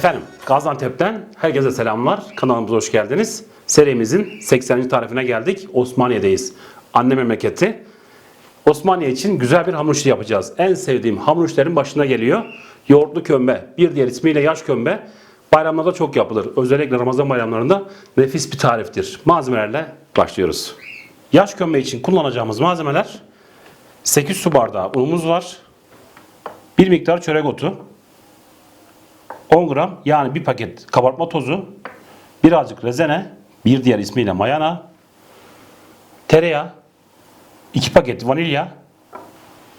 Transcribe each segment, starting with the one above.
Efendim Gaziantep'ten herkese selamlar. Kanalımıza hoş geldiniz. Serimizin 80. tarifine geldik. Osmaniye'deyiz. Anne memleketi. Osmaniye için güzel bir hamur işi yapacağız. En sevdiğim hamur işlerin başına geliyor. Yoğurtlu kömbe. Bir diğer ismiyle yaş kömbe. Bayramlarda çok yapılır. Özellikle Ramazan bayramlarında nefis bir tariftir. Malzemelerle başlıyoruz. Yaş kömbe için kullanacağımız malzemeler 8 su bardağı unumuz var. Bir miktar çörek otu, 10 gram yani bir paket kabartma tozu, birazcık rezene, bir diğer ismiyle mayana, tereyağı, 2 paket vanilya,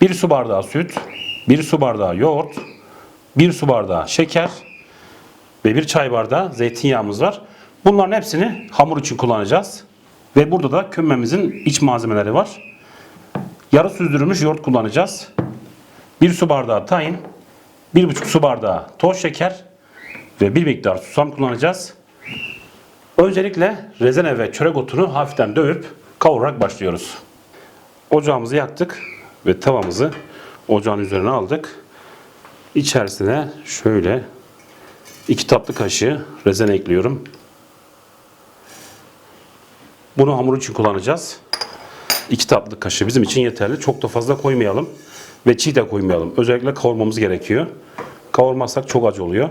1 su bardağı süt, 1 su bardağı yoğurt, 1 su bardağı şeker ve 1 çay bardağı zeytinyağımız var. Bunların hepsini hamur için kullanacağız. Ve burada da kömbemizin iç malzemeleri var. Yarı süzdürülmüş yoğurt kullanacağız. 1 su bardağı tahin, 1,5 su bardağı toz şeker ve bir miktar susam kullanacağız. Öncelikle rezene ve çörek otunu hafiften dövüp kavurarak başlıyoruz. Ocağımızı yaktık ve tavamızı ocağın üzerine aldık. İçerisine şöyle 2 tatlı kaşığı rezene ekliyorum. Bunu hamur için kullanacağız. 2 tatlı kaşığı bizim için yeterli. Çok da fazla koymayalım ve çiğ de koymayalım. Özellikle kavurmamız gerekiyor. Kavurmazsak çok acı oluyor.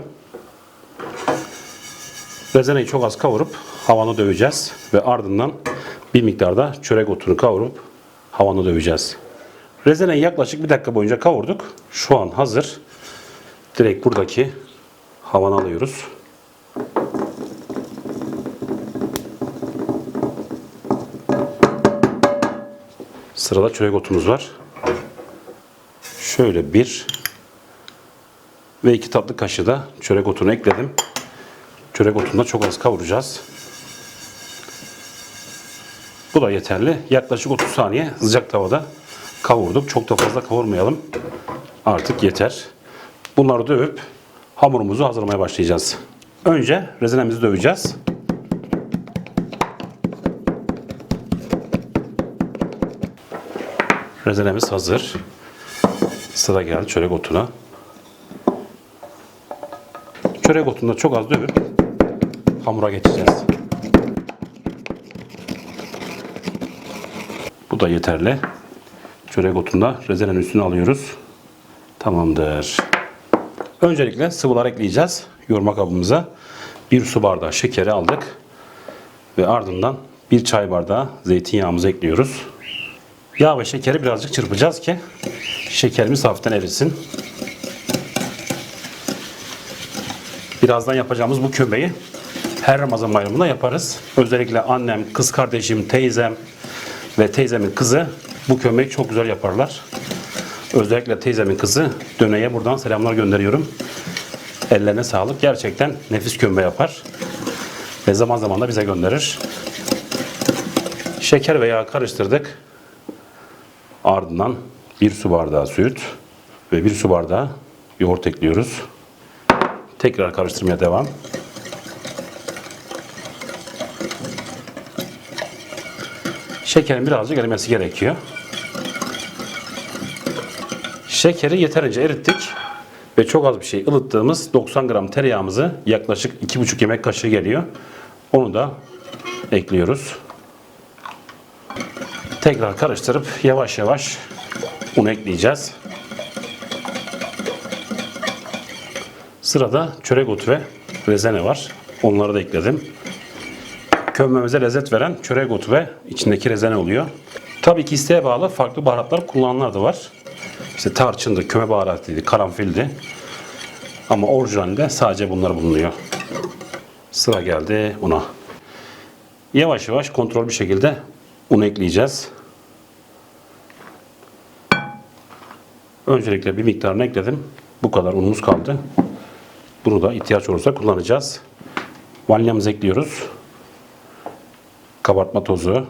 Rezeneyi çok az kavurup havana döveceğiz ve ardından bir miktarda çörek otunu kavurup havana döveceğiz. Rezeneyi yaklaşık bir dakika boyunca kavurduk. Şu an hazır. Direkt buradaki havana alıyoruz. Sırada çörek otumuz var. Şöyle bir ve iki tatlı kaşığı da çörek otunu ekledim. Çörek otunu da çok az kavuracağız. Bu da yeterli. Yaklaşık 30 saniye sıcak tavada kavurduk. Çok da fazla kavurmayalım. Artık yeter. Bunları dövüp hamurumuzu hazırlamaya başlayacağız. Önce rezinemizi döveceğiz. Rezenemiz hazır. Sıra geldi çörek otuna. Çörek otunu da çok az dövüp hamura geçeceğiz. Bu da yeterli. Çörek otunu da rezenenin üstüne alıyoruz. Tamamdır. Öncelikle sıvılar ekleyeceğiz. Yoğurma kabımıza bir su bardağı şekeri aldık. Ve ardından bir çay bardağı zeytinyağımızı ekliyoruz. Yağ ve şekeri birazcık çırpacağız ki şekerimiz hafiften erisin. Birazdan yapacağımız bu kömbeyi her Ramazan bayramında yaparız. Özellikle annem, kız kardeşim, teyzem ve teyzemin kızı bu kömbeyi çok güzel yaparlar. Özellikle teyzemin kızı Döne'ye buradan selamlar gönderiyorum. Ellerine sağlık. Gerçekten nefis kömbe yapar. Ve zaman zaman da bize gönderir. Şeker ve yağ karıştırdık. Ardından bir su bardağı süt ve bir su bardağı yoğurt ekliyoruz. Tekrar karıştırmaya devam. Şekerin birazcık erimesi gerekiyor. Şekeri yeterince erittik ve çok az bir şey ılıttığımız 90 gram tereyağımızı yaklaşık 2,5 yemek kaşığı geliyor. Onu da ekliyoruz. Tekrar karıştırıp yavaş yavaş un ekleyeceğiz. Sırada çörek otu ve rezene var. Onları da ekledim. Kömbemize lezzet veren çörek otu ve içindeki rezene oluyor. Tabii ki isteğe bağlı farklı baharatlar kullananlar da var. İşte tarçındı, köme baharatıydı, karanfildi. Ama orijinalinde sadece bunlar bulunuyor. Sıra geldi una. Yavaş yavaş kontrol bir şekilde un ekleyeceğiz. Öncelikle bir miktarını ekledim. Bu kadar unumuz kaldı. Bunu da ihtiyaç olursa kullanacağız. Vanilyamızı ekliyoruz. Kabartma tozu.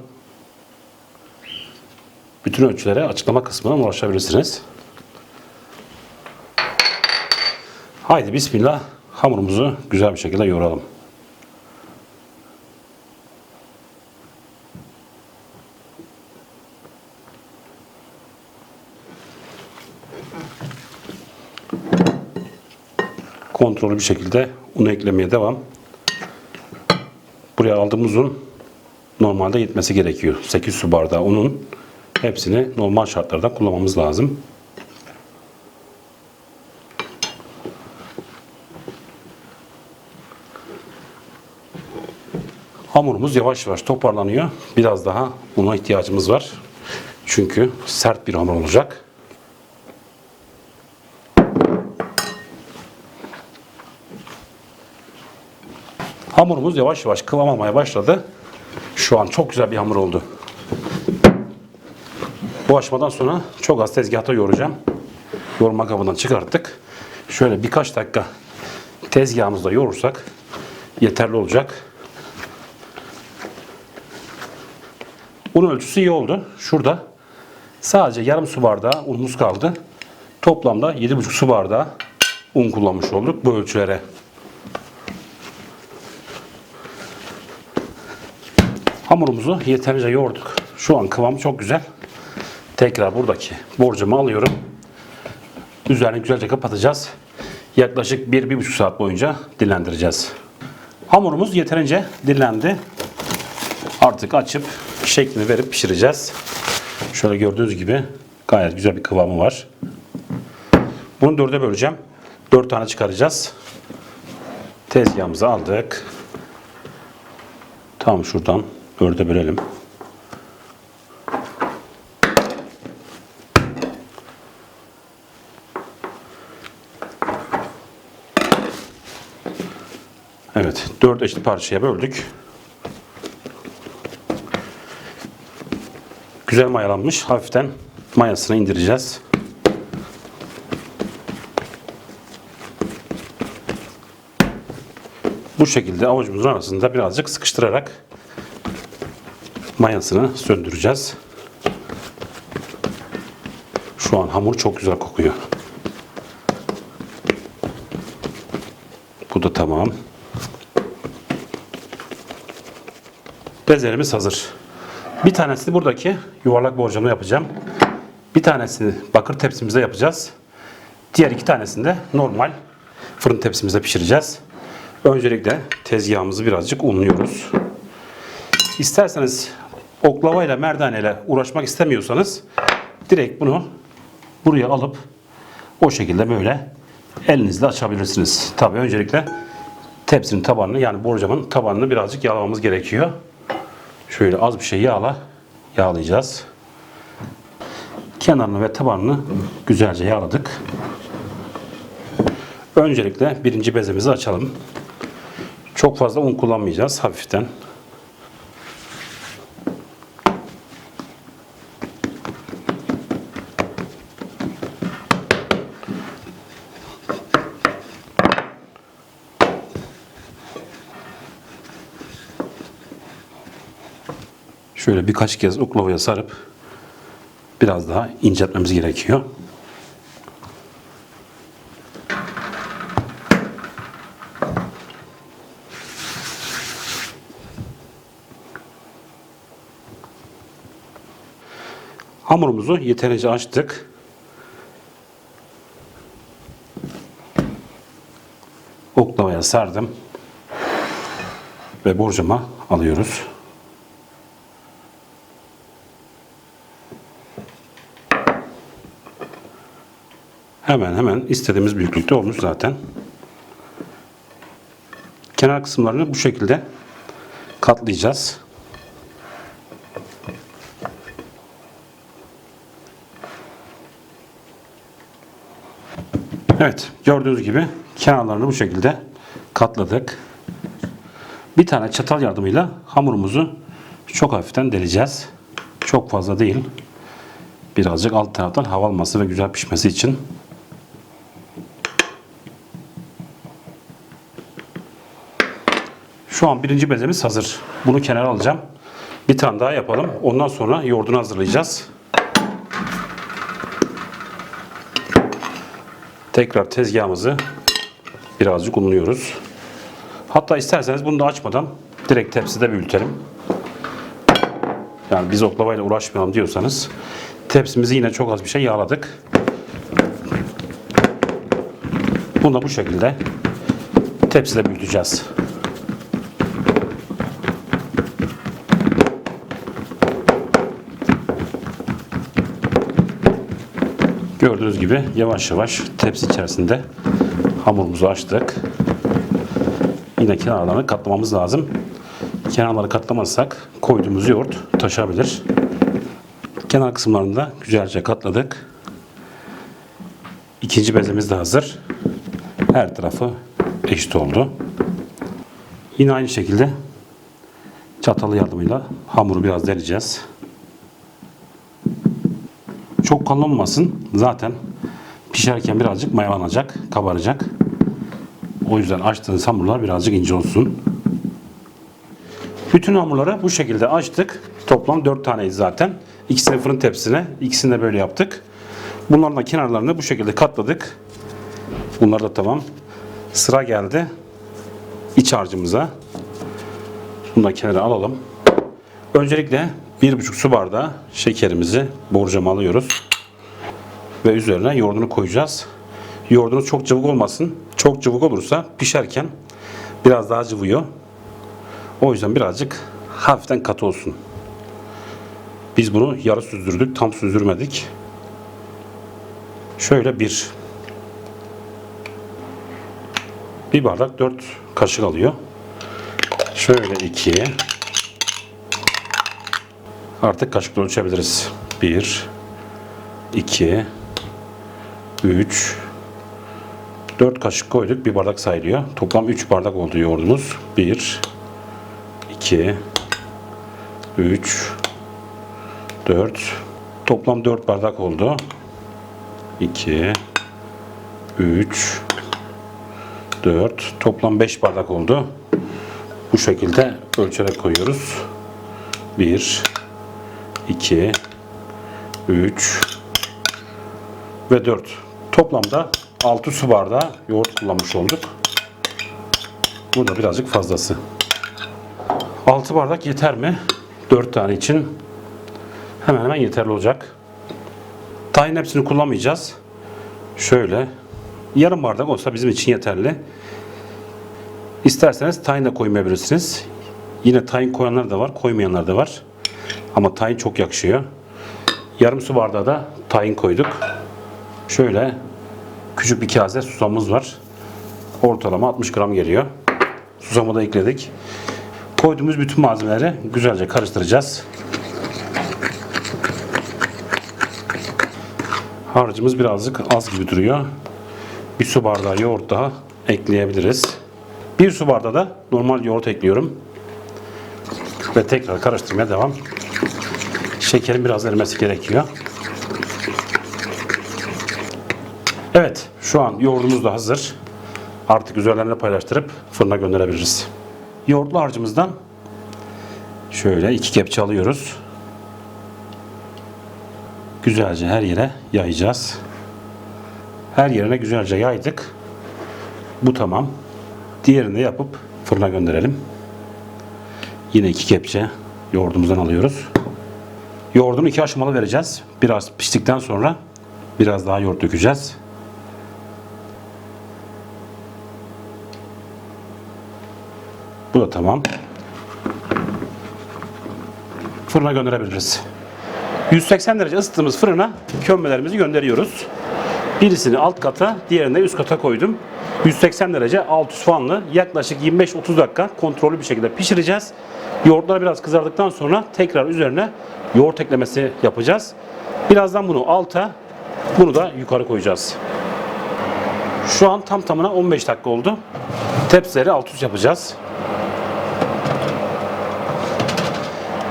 Bütün ölçülere açıklama kısmına ulaşabilirsiniz. Haydi bismillah hamurumuzu güzel bir şekilde yoğuralım. Kontrollü bir şekilde unu eklemeye devam. Buraya aldığımız un normalde yetmesi gerekiyor. 8 su bardağı unun hepsini normal şartlarda kullanmamız lazım. Hamurumuz yavaş yavaş toparlanıyor. Biraz daha una ihtiyacımız var. Çünkü sert bir hamur olacak. Hamurumuz yavaş yavaş kıvam almaya başladı. Şu an çok güzel bir hamur oldu. Bu aşamadan sonra çok az tezgahta yoğuracağım. Yoğurma kabından çıkarttık. Şöyle birkaç dakika tezgahımızda yoğurursak yeterli olacak. Un ölçüsü iyi oldu. Şurada sadece yarım su bardağı unumuz kaldı. Toplamda 7,5 su bardağı un kullanmış olduk bu ölçülere. Hamurumuzu yeterince yoğurduk. Şu an kıvamı çok güzel. Tekrar buradaki borcumu alıyorum. Üzerini güzelce kapatacağız. Yaklaşık 1-1,5 saat boyunca dinlendireceğiz. Hamurumuz yeterince dinlendi. Artık açıp şeklini verip pişireceğiz. Şöyle gördüğünüz gibi gayet güzel bir kıvamı var. Bunu dörde böleceğim. Dört tane çıkaracağız. Tezgahımızı aldık. Tam şuradan dörde bölelim. Evet, dört eşit parçaya böldük. Güzel mayalanmış. Hafiften mayasını indireceğiz. Bu şekilde avucumuzun arasında birazcık sıkıştırarak mayasını söndüreceğiz. Şu an hamur çok güzel kokuyor. Bu da tamam. Bezelerimiz hazır. Bir tanesini buradaki yuvarlak borcamda yapacağım. Bir tanesini bakır tepsimizde yapacağız. Diğer iki tanesini de normal fırın tepsimizde pişireceğiz. Öncelikle tezgahımızı birazcık unluyoruz. İsterseniz oklavayla merdaneyle uğraşmak istemiyorsanız direkt bunu buraya alıp o şekilde böyle elinizle açabilirsiniz. Tabii öncelikle tepsinin tabanını yani borcamın tabanını birazcık yağlamamız gerekiyor. Şöyle az bir şey yağla yağlayacağız. Kenarını ve tabanını güzelce yağladık. Öncelikle birinci bezemizi açalım. Çok fazla un kullanmayacağız hafiften. Şöyle birkaç kez oklavaya sarıp biraz daha inceltmemiz gerekiyor. Hamurumuzu yeterince açtık. Oklavaya sardım ve borcama alıyoruz. Hemen hemen istediğimiz büyüklükte olmuş zaten. Kenar kısımlarını bu şekilde katlayacağız. Evet, gördüğünüz gibi kenarlarını bu şekilde katladık. Bir tane çatal yardımıyla hamurumuzu çok hafiften deleceğiz. Çok fazla değil. Birazcık alt taraftan hava alması ve güzel pişmesi için. Şu an birinci bezemiz hazır. Bunu kenara alacağım. Bir tane daha yapalım. Ondan sonra yoğurdunu hazırlayacağız. Tekrar tezgahımızı birazcık unluyoruz. Hatta isterseniz bunu da açmadan direkt tepside büyütelim. Yani biz oklavayla uğraşmayalım diyorsanız tepsimizi yine çok az bir şey yağladık. Bunu da bu şekilde tepside büyüteceğiz. Gördüğünüz gibi yavaş yavaş tepsi içerisinde hamurumuzu açtık. Yine kenarlarını katlamamız lazım. Kenarları katlamazsak koyduğumuz yoğurt taşabilir. Kenar kısımlarını da güzelce katladık. İkinci bezemiz de hazır. Her tarafı eşit oldu. Yine aynı şekilde çatalı yardımıyla hamuru biraz deleceğiz. Çok kalın olmasın. Zaten pişerken birazcık mayalanacak, kabaracak. O yüzden açtığınız hamurlar birazcık ince olsun. Bütün hamurları bu şekilde açtık. Toplam 4 taneyiz zaten. İkisini fırın tepsisine, ikisini de böyle yaptık. Bunların da kenarlarını bu şekilde katladık. Bunlar da tamam. Sıra geldi iç harcımıza. Bunu da kenara alalım. Öncelikle 1,5 su bardağı şekerimizi borcama alıyoruz. Ve üzerine yoğurdunu koyacağız. Yoğurdunuz çok cıvık olmasın. Çok cıvık olursa pişerken biraz daha cıvıyor. O yüzden birazcık hafiften katı olsun. Biz bunu yarı süzdürdük, tam süzdürmedik. Şöyle bir bir bardak 4 kaşık alıyor. Şöyle iki artık kaşıkla ölçebiliriz. 1 2 3 4 kaşık koyduk. Bir bardak sayılıyor. Toplam 3 bardak oldu yoğurdumuz. 1 2 3 4 Toplam 4 bardak oldu. 2 3 4 Toplam 5 bardak oldu. Bu şekilde ölçerek koyuyoruz. 1 2 3 ve 4. Toplamda 6 su bardağı yoğurt kullanmış olduk. Bu da birazcık fazlası. 6 bardak yeter mi? 4 tane için hemen hemen yeterli olacak. Tahin hepsini kullanmayacağız. Şöyle yarım bardak olsa bizim için yeterli. İsterseniz tahin de koymayabilirsiniz. Yine tahin koyanlar da var, koymayanlar da var. Ama tahin çok yakışıyor. Yarım su bardağı da tahin koyduk. Şöyle küçük bir kase susamımız var. Ortalama 60 gram geliyor. Susamı da ekledik. Koyduğumuz bütün malzemeleri güzelce karıştıracağız. Harcımız birazcık az gibi duruyor. Bir su bardağı yoğurt daha ekleyebiliriz. Bir su bardağı da normal yoğurt ekliyorum. Ve tekrar karıştırmaya devam. Şekerin biraz erimesi gerekiyor. Evet, şu an yoğurdumuz da hazır. Artık üzerlerine paylaştırıp fırına gönderebiliriz. Yoğurtlu harcımızdan şöyle iki kepçe alıyoruz. Güzelce her yere yayacağız. Her yerine güzelce yaydık. Bu tamam. Diğerini de yapıp fırına gönderelim. Yine iki kepçe yoğurdumuzdan alıyoruz. Yoğurdunu iki aşamalı vereceğiz. Biraz piştikten sonra biraz daha yoğurt dökeceğiz. Bu da tamam. Fırına gönderebiliriz. 180 derece ısıttığımız fırına kömbelerimizi gönderiyoruz. Birisini alt kata, diğerini de üst kata koydum. 180 derece alt üst fanlı yaklaşık 25-30 dakika kontrollü bir şekilde pişireceğiz. Yoğurtlar biraz kızardıktan sonra tekrar üzerine yoğurt eklemesi yapacağız. Birazdan bunu alta, bunu da yukarı koyacağız. Şu an tam tamına 15 dakika oldu. Tepsileri alt üst yapacağız.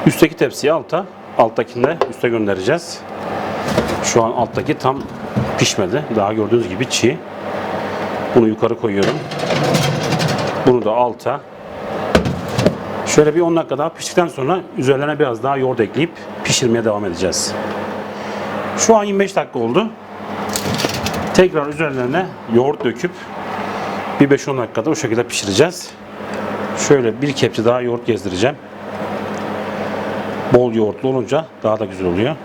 Üstteki tepsiyi alta, alttakini de üste göndereceğiz. Şu an alttaki tam pişmedi. Daha gördüğünüz gibi çiğ. Bunu yukarı koyuyorum. Bunu da alta. Şöyle bir 10 dakika daha piştikten sonra üzerlerine biraz daha yoğurt ekleyip pişirmeye devam edeceğiz. Şu an 25 dakika oldu. Tekrar üzerlerine yoğurt döküp bir 5-10 dakikada o şekilde pişireceğiz. Şöyle bir kepçe daha yoğurt gezdireceğim. Bol yoğurtlu olunca daha da güzel oluyor.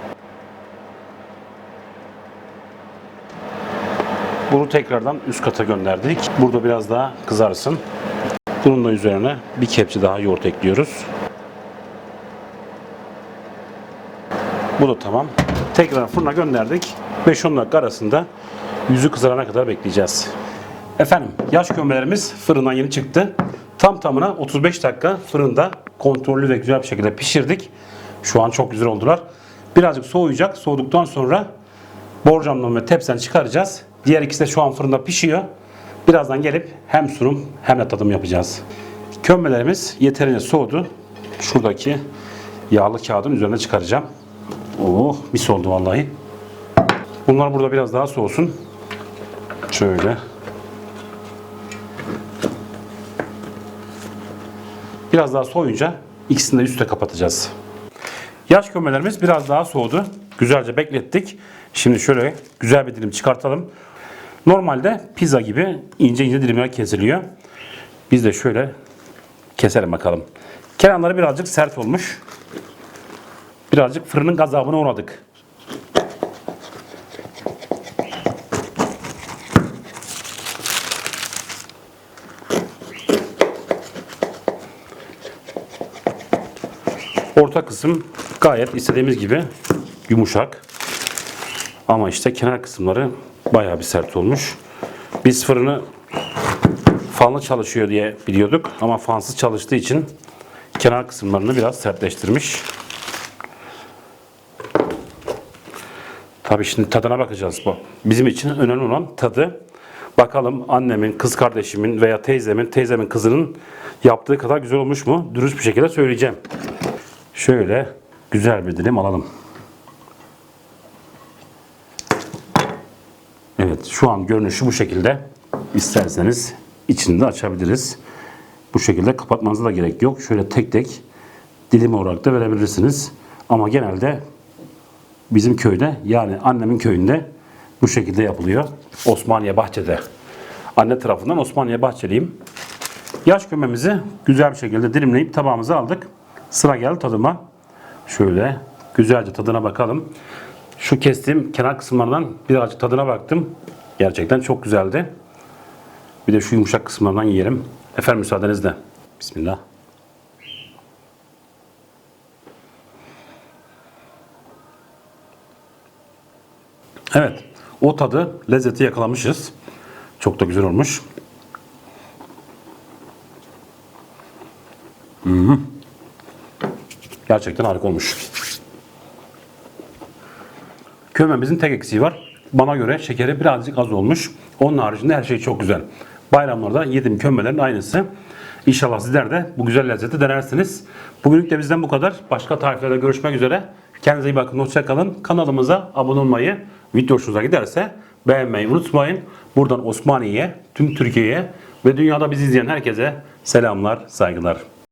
Bunu tekrardan üst kata gönderdik. Burada biraz daha kızarsın. Bunun da üzerine bir kepçe daha yoğurt ekliyoruz. Bu da tamam. Tekrar fırına gönderdik. 5-10 dakika arasında yüzü kızarana kadar bekleyeceğiz. Efendim yaş kömbelerimiz fırından yeni çıktı. Tam tamına 35 dakika fırında kontrollü ve güzel bir şekilde pişirdik. Şu an çok güzel oldular. Birazcık soğuyacak. Soğuduktan sonra borcamdan ve tepsen çıkaracağız. Diğer ikisi de şu an fırında pişiyor. Birazdan gelip hem sunum hem de tadım yapacağız. Kömbelerimiz yeterince soğudu. Şuradaki yağlı kağıdın üzerine çıkaracağım. Oh mis oldu vallahi. Bunlar burada biraz daha soğusun. Şöyle. Biraz daha soğuyunca ikisini de üste kapatacağız. Yaş kömbelerimiz biraz daha soğudu. Güzelce beklettik. Şimdi şöyle güzel bir dilim çıkartalım. Normalde pizza gibi ince ince dilimler kesiliyor. Biz de şöyle keselim bakalım. Kenarları birazcık sert olmuş. Birazcık fırının gazabına uğradık. Orta kısım gayet istediğimiz gibi yumuşak. Ama işte kenar kısımları bayağı bir sert olmuş. Biz fırını fanlı çalışıyor diye biliyorduk ama fansız çalıştığı için kenar kısımlarını biraz sertleştirmiş. Tabii şimdi tadına bakacağız bu. Bizim için önemli olan tadı. Bakalım annemin, kız kardeşimin veya teyzemin, teyzemin kızının yaptığı kadar güzel olmuş mu? Dürüst bir şekilde söyleyeceğim. Şöyle güzel bir dilim alalım. Evet şu an görünüşü bu şekilde. İsterseniz içini de açabiliriz. Bu şekilde kapatmanıza da gerek yok. Şöyle tek tek dilim olarak da verebilirsiniz. Ama genelde bizim köyde yani annemin köyünde bu şekilde yapılıyor. Osmaniye Bahçe'de. Anne tarafından Osmaniye Bahçeliyim. Yaş kömemizi güzel bir şekilde dilimleyip tabağımıza aldık. Sıra geldi tadıma. Şöyle güzelce tadına bakalım. Şu kestiğim kenar kısımlardan birazcık tadına baktım. Gerçekten çok güzeldi. Bir de şu yumuşak kısımlardan yiyelim. Efendim müsaadenizle. Bismillah. Evet. O tadı, lezzeti yakalamışız. Çok da güzel olmuş. Gerçekten harika olmuş. Kömemizin tek eksiği var. Bana göre şekeri birazcık az olmuş. Onun haricinde her şey çok güzel. Bayramlarda yediğim kömbelerin aynısı. İnşallah sizler de bu güzel lezzeti denersiniz. Bugünlük de bizden bu kadar. Başka tariflerde görüşmek üzere. Kendinize iyi bakın. Hoşçakalın. Kanalımıza abone olmayı, video hoşunuza giderse beğenmeyi unutmayın. Buradan Osmaniye'ye, tüm Türkiye'ye ve dünyada bizi izleyen herkese selamlar, saygılar.